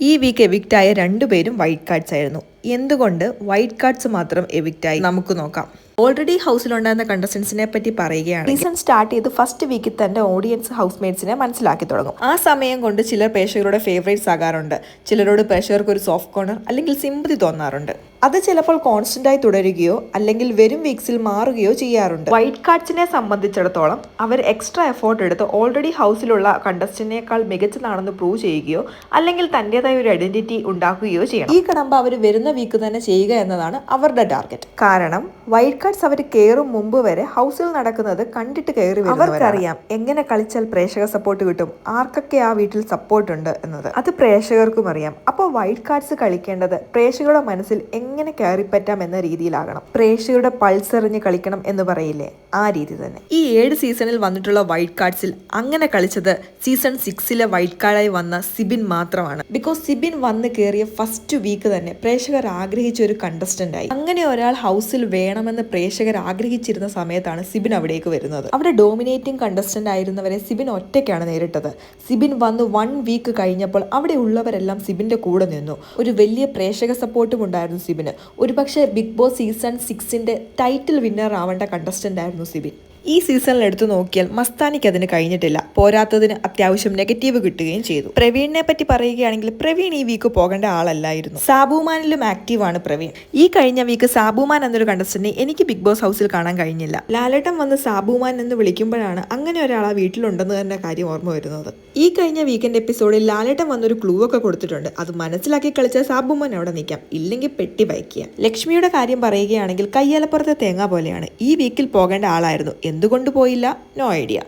ഈ വീക്ക് എവിക്റ്റായ രണ്ടുപേരും white cards ആയിരുന്നു. എന്തുകൊണ്ട് വൈറ്റ് കാർഡ്സ് മാത്രം എവിക്റ്റായി നമുക്ക് നോക്കാം. ഓൾറെഡി ഹൗസിലുണ്ടായിരുന്ന കണ്ടസ്റ്റൻസിനെ പറ്റി പറയുകയാണ് സീസൺ സ്റ്റാർട്ട് ചെയ്ത് ഫസ്റ്റ് വീക്കിൽ തന്നെ ഓഡിയൻസ് ഹൗസ്മേറ്റ്സിനെ മനസ്സിലാക്കി തുടങ്ങും. ആ സമയം കൊണ്ട് ചിലർ പ്രേക്ഷകരുടെ ഫേവറേറ്റ്സ് ആകാറുണ്ട്. ചിലരോട് പ്രേക്ഷകർക്ക് ഒരു സോഫ്റ്റ് കോർണർ അല്ലെങ്കിൽ സിമ്പതി തോന്നാറുണ്ട്. അത് ചിലപ്പോൾ കോൺസ്റ്റന്റ് ആയി തുടരുകയോ അല്ലെങ്കിൽ വരും വീക്സിൽ മാറുകയോ ചെയ്യാറുണ്ട്. വൈറ്റ് കാർഡ്സിനെ സംബന്ധിച്ചിടത്തോളം അവർ എക്സ്ട്രാ എഫോർട്ട് എടുത്ത് ഓൾറെഡി ഹൗസിലുള്ള കണ്ടസ്റ്റന്റിനേക്കാൾ മികച്ചതാണെന്ന് പ്രൂവ് ചെയ്യുകയോ അല്ലെങ്കിൽ തന്റേതായ ഒരു ഐഡന്റിറ്റി ഉണ്ടാക്കുകയോ ചെയ്യണം. ഈ കടമ്പ അവർ വരുന്ന വീക്ക് തന്നെ ചെയ്യുക എന്നതാണ് അവരുടെ ടാർഗറ്റ് കാരണം വൈറ്റ് കാർഡ്സ് അവർ കയറും മുമ്പ് വരെ ഹൗസിൽ നടക്കുന്നത് കണ്ടിട്ട് കയറി അവർക്കറിയാം എങ്ങനെ കളിച്ചാൽ പ്രേക്ഷക സപ്പോർട്ട് കിട്ടും. ആർക്കൊക്കെ ആ വീട്ടിൽ സപ്പോർട്ട് ഉണ്ട് എന്നത്. അത് പ്രേക്ഷകർക്കും അറിയാം. അപ്പോൾ വൈറ്റ് കാർഡ്സ് കളിക്കേണ്ടത് പ്രേക്ഷകരുടെ മനസ്സിൽ എങ്ങനെ കയറിപ്പറ്റാം എന്ന രീതിയിലാകണം. പ്രേക്ഷകരുടെ പൾസ് എറിഞ്ഞ് കളിക്കണം എന്ന് പറയില്ലേ? ആ രീതി തന്നെ. ഈ ഏഴ് സീസണിൽ വന്നിട്ടുള്ള വൈറ്റ് കാർഡ്സിൽ അങ്ങനെ കളിച്ചത് സീസൺ സിക്സിലെ വൈറ്റ് കാർഡായി വന്ന സിബിൻ മാത്രമാണ്. ബിക്കോസ് സിബിൻ വന്ന് കയറിയ ഫസ്റ്റ് വീക്ക് തന്നെ പ്രേക്ഷകർ ആഗ്രഹിച്ച ഒരു കണ്ടസ്റ്റന്റ് ആയി. അങ്ങനെ ഒരാൾ ഹൗസിൽ വേണമെന്ന് പ്രേക്ഷകർ ആഗ്രഹിച്ചിരുന്ന സമയത്താണ് സിബിൻ അവിടേക്ക് വരുന്നത്. അവിടെ ഡോമിനേറ്റിംഗ് കണ്ടസ്റ്റന്റ് ആയിരുന്നവരെ സിബിൻ ഒറ്റയ്ക്കാണ് നേരിട്ടത്. സിബിൻ വന്ന് വൺ വീക്ക് കഴിഞ്ഞപ്പോൾ അവിടെ ഉള്ളവരെല്ലാം സിബിന്റെ കൂടെ നിന്നു. ഒരു വലിയ പ്രേക്ഷക സപ്പോർട്ടും ഉണ്ടായിരുന്നു സിബിന്. ഒരുപക്ഷെ ബിഗ് ബോസ് സീസൺ സിക്സിന്റെ ടൈറ്റിൽ വിന്നർ ആവേണ്ട കണ്ടസ്റ്റന്റ് ആയിരുന്നു സിബിൻ. ഈ സീസണിൽ എടുത്തു നോക്കിയാൽ മസ്താനിക്ക് അതിന് കഴിഞ്ഞിട്ടില്ല. പോരാത്തതിന് അത്യാവശ്യം നെഗറ്റീവ് കിട്ടുകയും ചെയ്തു. പ്രവീണിനെ പറ്റി പറയുകയാണെങ്കിൽ പ്രവീൺ ഈ വീക്ക് പോകേണ്ട ആളല്ലായിരുന്നു. സാബുമാനിലും ആക്റ്റീവാണ് പ്രവീൺ. ഈ കഴിഞ്ഞ വീക്ക് സാബുമാൻ എന്നൊരു കണ്ടസ്റ്റന്റിനെ എനിക്ക് ബിഗ് ബോസ് ഹൗസിൽ കാണാൻ കഴിഞ്ഞില്ല. ലാലേട്ടൻ വന്ന് സാബുമാൻ എന്ന് വിളിക്കുമ്പോഴാണ് അങ്ങനെ ഒരാൾ ആ വീട്ടിലുണ്ടെന്ന് തന്നെ കാര്യം ഓർമ്മ വരുന്നത്. ഈ കഴിഞ്ഞ വീക്കെൻഡ് എപ്പിസോഡിൽ ലാലേട്ടൻ വന്നൊരു ക്ലൂ ഒക്കെ കൊടുത്തിട്ടുണ്ട്. അത് മനസ്സിലാക്കി കളിച്ച സാബുമാൻ അവിടെ നിൽക്കാം. ഇല്ലെങ്കിൽ പെട്ടി ബൈക്കുക ലക്ഷ്മിയുടെ കാര്യം പറയുകയാണെങ്കിൽ കയ്യാലപ്പുറത്തെ തേങ്ങ പോലെയാണ്. ഈ വീക്കിൽ പോകേണ്ട ആളായിരുന്നു. എന്തുകൊണ്ട് പോയില്ല? No idea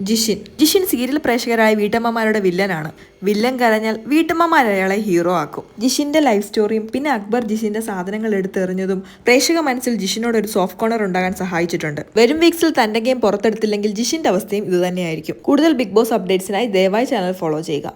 Jishin. Jishin serial പ്രേക്ഷകരായ വീട്ടമ്മമാരുടെ വില്ലനാണ്. വില്ലൻ കരഞ്ഞാൽ വീട്ടമ്മമാർ അയാളെ ഹീറോ ആക്കും. ജിഷിന്റെ ലൈഫ് സ്റ്റോറിയും പിന്നെ അക്ബർ ജിഷിന്റെ സാധനങ്ങൾ എടുത്തെറിഞ്ഞതും പ്രേക്ഷക മനസ്സിൽ ജിഷിനോട് ഒരു സോഫ്റ്റ് കോർണർ ഉണ്ടാകാൻ സഹായിച്ചിട്ടുണ്ട്. വരും വീക്സിൽ തന്റെ ഗെയിം പുറത്തെടുത്തില്ലെങ്കിൽ ജിഷിന്റെ അവസ്ഥയും ഇതുതന്നെയായിരിക്കും. കൂടുതൽ ബിഗ് ബോസ് അപ്ഡേറ്റ്സിനായി ദയവായി ചാനൽ ഫോളോ ചെയ്യുക.